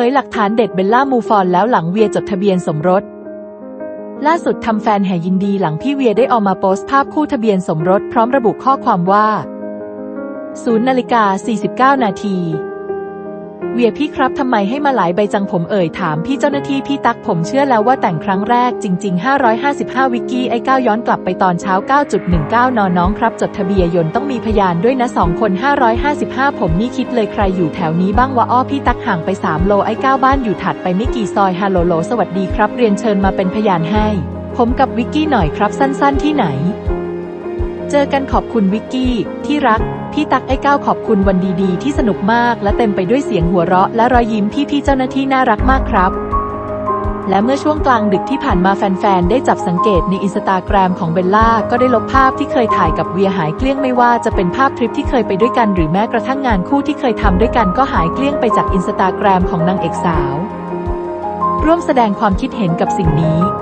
ผยหลักฐานเด็ดเบลล่ามูฟอนแล้วหลังเวียจดทะเบียนสมรส ล่าสุดทำแฟนแห่ยินดีหลังพี่เวียได้ออกมาโพสต์ภาพคู่ทะเบียนสมรสพร้อมระบุข้อความว่า 0นาฬิกา49 นาที เวียพี่ครับทำไมให้มาหลายใบจังผมเอ่ยถามพี่เจ้าหน้าที่พี่ตักผมเชื่อแล้วว่าแต่งครั้งแรกจริง ๆ 555 วิกกี้ไอ้ก้าวย้อนกลับไปตอนเช้า 9.19นน้องครับ จดทะเบียนยนต้องมีพยานด้วยนะ2คน 555 ผมนี่คิดเลยใครอยู่แถวนี้บ้างว่าอ้อพี่ตักห่างไป 3 โลไอ้ก้าวบ้านอยู่ถัดไปไม่กี่ซอยฮัลโหลสวัสดีครับ เรียนเชิญมาเป็นพยานให้ ผมกับวิกกี้หน่อยครับสั้น ๆ ที่ไหน จอกันขอบคุณวิกกี้ ที่รัก พี่ตักไอ้ก้าวขอบคุณวันดีๆ ที่สนุกมาก และเต็มไปด้วยเสียงหัวเราะ และรอยยิ้มพี่ๆเจ้าหน้าที่น่ารักมากครับ และเมื่อช่วงกลางดึกที่ผ่านมาแฟนๆ ได้จับสังเกตในอินสตาแกรมของเบลล่า ก็ได้ลบภาพที่เคยถ่ายกับเวียหายเกลี้ยงไม่ว่าจะเป็นภาพทริปที่เคยไปด้วยกันหรือแม้กระทั่งงานคู่ที่เคยทำด้วยกันก็หายเกลี้ยงไปจากอินสตาแกรมของนางเอกสาว ร่วมแสดงความคิดเห็นกับสิ่งนี้